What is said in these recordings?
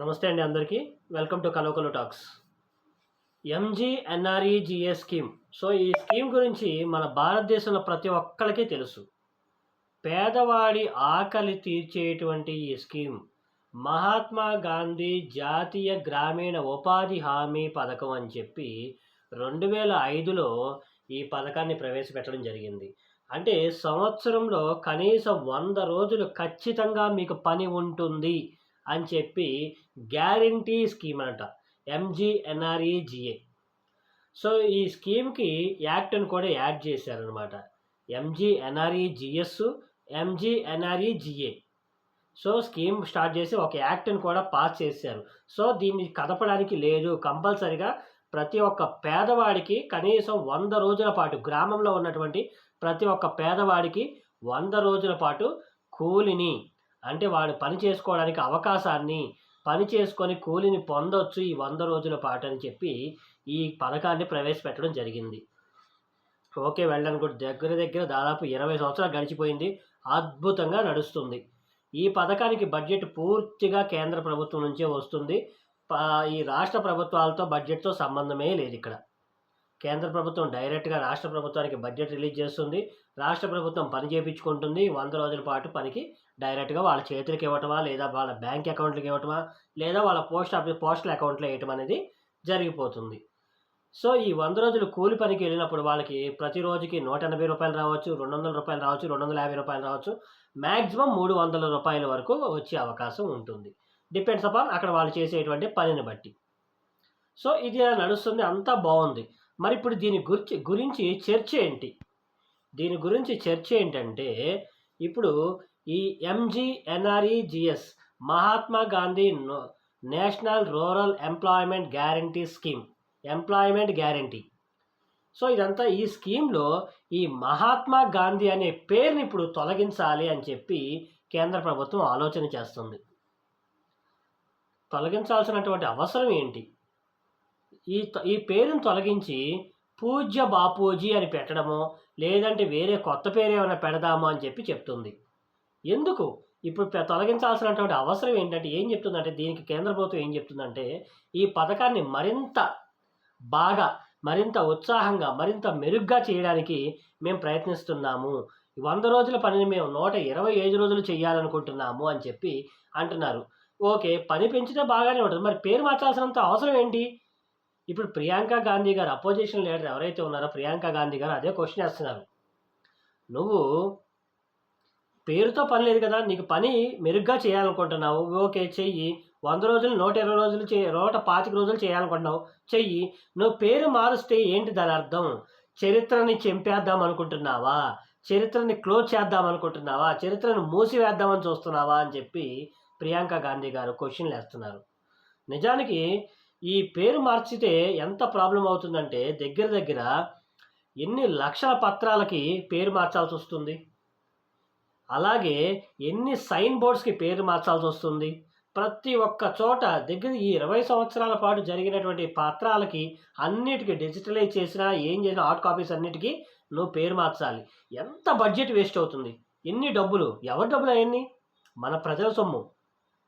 నమస్తే అండి అందరికీ. వెల్కమ్ టు కలోకలు టాక్స్ ఎంజీఎన్ఆర్ఈజీఏ స్కీమ్ సో ఈ స్కీమ్ గురించి మన భారతదేశంలో ప్రతి ఒక్కరికి తెలుసు. పేదవాడి ఆకలి తీర్చేటువంటి ఈ స్కీమ్ మహాత్మా గాంధీ జాతీయ గ్రామీణ ఉపాధి హామీ పథకం అని చెప్పి రెండు వేల ఐదులో ఈ పథకాన్ని ప్రవేశపెట్టడం జరిగింది. అంటే సంవత్సరంలో కనీసం వంద రోజులు ఖచ్చితంగా మీకు పని ఉంటుంది. అని చెప్పి గ్యారంటీ స్కీమ్ అంట. ఎంజీఎన్ఆర్ఈజిఏ సో ఈ స్కీమ్కి యాక్ట్ని కూడా యాడ్ చేశారనమాట MGNREGS MGNREGA so scheme start చేసి ఒక యాక్ట్ని కూడా పాస్ చేశారు. సో దీన్ని కదపడానికి లేదు. కంపల్సరిగా ప్రతి ఒక్క పేదవాడికి కనీసం వంద రోజుల పాటు గ్రామంలో ఉన్నటువంటి ప్రతి ఒక్క పేదవాడికి వంద రోజుల పాటు కూలిని అంటే వాడు పని చేసుకోవడానికి అవకాశాన్ని పని చేసుకొని కూలిని పొందొచ్చు ఈ వంద రోజుల పాటు అని చెప్పి ఈ పథకాన్ని ప్రవేశపెట్టడం జరిగింది. ఓకే వెళ్ళాను కూడా దగ్గర దగ్గర దాదాపు ఇరవై సంవత్సరాలు గడిచిపోయింది. అద్భుతంగా నడుస్తుంది. ఈ పథకానికి బడ్జెట్ పూర్తిగా కేంద్ర ప్రభుత్వం నుంచే వస్తుంది. ఈ రాష్ట్ర ప్రభుత్వాలతో బడ్జెట్తో సంబంధమే లేదు ఇక్కడ. కేంద్ర ప్రభుత్వం డైరెక్ట్గా రాష్ట్ర ప్రభుత్వానికి బడ్జెట్ రిలీజ్ చేస్తుంది. రాష్ట్ర ప్రభుత్వం పని చేయించుకుంటుంది వంద రోజుల పాటు పనికి డైరెక్ట్గా వాళ్ళ చేతులకి ఇవ్వటమా లేదా వాళ్ళ బ్యాంక్ అకౌంట్లకి ఇవ్వటమా లేదా వాళ్ళ పోస్ట్ ఆఫీస్ పోస్టల్ అకౌంట్లో వేయటం అనేది జరిగిపోతుంది. సో ఈ వంద రోజులు కూలి పనికి వెళ్ళినప్పుడు వాళ్ళకి ప్రతి రోజుకి నూట ఎనభై రూపాయలు రావచ్చు రెండు వందల రూపాయలు రావచ్చు రెండు వందల యాభై రూపాయలు రావచ్చు. మ్యాక్సిమం మూడు వందల రూపాయల వరకు వచ్చే అవకాశం ఉంటుంది. డిపెండ్స్ అపాన్ అక్కడ వాళ్ళు చేసేటువంటి పనిని బట్టి. సో ఇది నడుస్తుంది అంతా బాగుంది. మరి ఇప్పుడు దీని గురించి గురించి చర్చ ఏంటి? దీని గురించి చర్చ ఏంటంటే ఇప్పుడు ఈ MGNREGS Mahatma Gandhi national rural employment guarantee scheme employment guarantee. So ఇదంతా ఈ స్కీమ్లో ఈ మహాత్మా గాంధీ అనే పేరుని ఇప్పుడు తొలగించాలి అని చెప్పి కేంద్ర ప్రభుత్వం ఆలోచన చేస్తుంది. తొలగించాల్సినటువంటి అవసరం ఏంటి? ఈ ఈ పేరును తొలగించి పూజ్య బాపూజీ అని పెట్టడమో లేదంటే వేరే కొత్త పేరు ఏమైనా పెడదామా అని చెప్పి చెప్తుంది. ఎందుకు? ఇప్పుడు తొలగించాల్సినటువంటి అవసరం ఏంటంటే ఏం చెప్తుందంటే దీనికి కేంద్ర ప్రభుత్వం ఏం చెప్తుందంటే ఈ పథకాన్ని మరింత బాగా మరింత ఉత్సాహంగా మరింత మెరుగ్గా చేయడానికి మేము ప్రయత్నిస్తున్నాము. వంద రోజుల పనిని మేము నూట ఇరవై ఐదు రోజులు చేయాలనుకుంటున్నాము అని చెప్పి అంటున్నారు. ఓకే పని పెంచితే బాగానే ఉంటుంది. మరి పేరు మార్చాల్సినంత అవసరం ఏంటి? ఇప్పుడు ప్రియాంక గాంధీ గారు అపోజిషన్ లీడర్ ఎవరైతే ఉన్నారో ప్రియాంక గాంధీ గారు అదే క్వశ్చన్ వేస్తున్నారు నువ్వు పేరుతో పని లేదు కదా నీకు పని మెరుగ్గా చేయాలనుకుంటున్నావు. ఓకే చెయ్యి. వంద రోజులు నూట ఇరవై రోజులు చే నూట పాతిక రోజులు చేయాలనుకుంటున్నావు. చెయ్యి. నువ్వు పేరు మారుస్తే ఏంటి దాని అర్థం? చరిత్రని చెంపేద్దాం అనుకుంటున్నావా? చరిత్రని క్లోజ్ చేద్దాం అనుకుంటున్నావా? చరిత్రను మూసివేద్దామని చూస్తున్నావా అని చెప్పి ప్రియాంక గాంధీ గారు క్వశ్చన్లు వేస్తున్నారు. నిజానికి ఈ పేరు మార్చితే ఎంత ప్రాబ్లం అవుతుందంటే దగ్గర దగ్గర ఎన్ని లక్షల పత్రాలకి పేరు మార్చాల్సి వస్తుంది? అలాగే ఎన్ని సైన్ బోర్డ్స్కి పేరు మార్చాల్సి వస్తుంది? ప్రతి ఒక్క చోట దగ్గర ఈ ఇరవై సంవత్సరాల పాటు జరిగినటువంటి పత్రాలకి అన్నిటికీ డిజిటలైజ్ చేసినా ఏం చేసినా హార్డ్ కాపీస్ అన్నిటికీ నువ్వు పేరు మార్చాలి. ఎంత బడ్జెట్ వేస్ట్ అవుతుంది? ఎన్ని డబ్బులు? ఎవరి డబ్బులు అవన్నీ? మన ప్రజల సొమ్ము.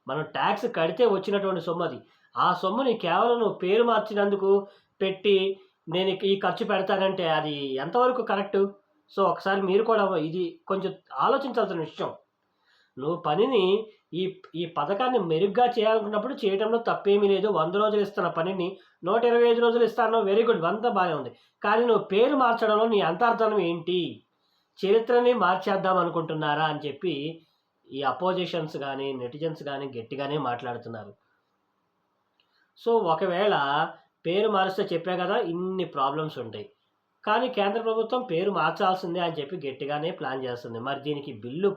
మనం ట్యాక్స్ కడితే వచ్చినటువంటి సొమ్ము అది. ఆ సొమ్ముని కేవలం నువ్వు పేరు మార్చినందుకు పెట్టి నేను ఈ ఖర్చు పెడతానంటే అది ఎంతవరకు కరెక్ట్? సో ఒకసారి మీరు కూడా ఇది కొంచెం ఆలోచించాల్సిన విషయం. నువ్వు పనిని ఈ ఈ పథకాన్ని మెరుగ్గా చేయాలనుకున్నప్పుడు చేయడంలో తప్పేమీ లేదు. వంద రోజులు ఇస్తున్న పనిని నూట ఇరవై ఐదు రోజులు ఇస్తాను. వెరీ గుడ్ వంద బాగానే ఉంది. కానీ నువ్వు పేరు మార్చడంలో నీ అంతర్థనం ఏంటి? చరిత్రని మార్చేద్దాం అనుకుంటున్నారా అని చెప్పి ఈ అపోజిషన్స్ కానీ నెటిజన్స్ కానీ గట్టిగానే మాట్లాడుతున్నారు. సో ఒకవేళ పేరు మారుస్తే చెప్పే కదా ఇన్ని ప్రాబ్లమ్స్ ఉంటాయి. కానీ కేంద్ర ప్రభుత్వం పేరు మార్చాల్సిందే అని చెప్పి గట్టిగానే ప్లాన్ చేస్తుంది. మరి దీనికి బిల్లు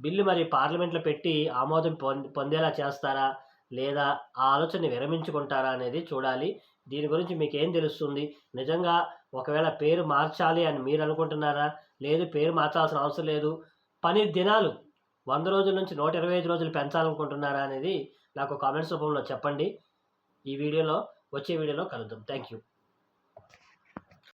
బిల్లు మరి పార్లమెంట్లో పెట్టి ఆమోదం పొందేలా చేస్తారా? లేదా ఆ ఆలోచన విరమించుకుంటారా అనేది చూడాలి. దీని గురించి మీకేం తెలుస్తుంది? నిజంగా ఒకవేళ పేరు మార్చాలి అని మీరు అనుకుంటున్నారా? లేదు పేరు మార్చాల్సిన అవసరం లేదు. పని దినాలు వంద రోజుల నుంచి నూట ఇరవై ఐదు రోజులు పెంచాలనుకుంటున్నారా అనేది నాకు కామెంట్స్ రూపంలో చెప్పండి. ఈ వీడియోలో వచ్చే వీడియోలో కలుద్దాం. Thank you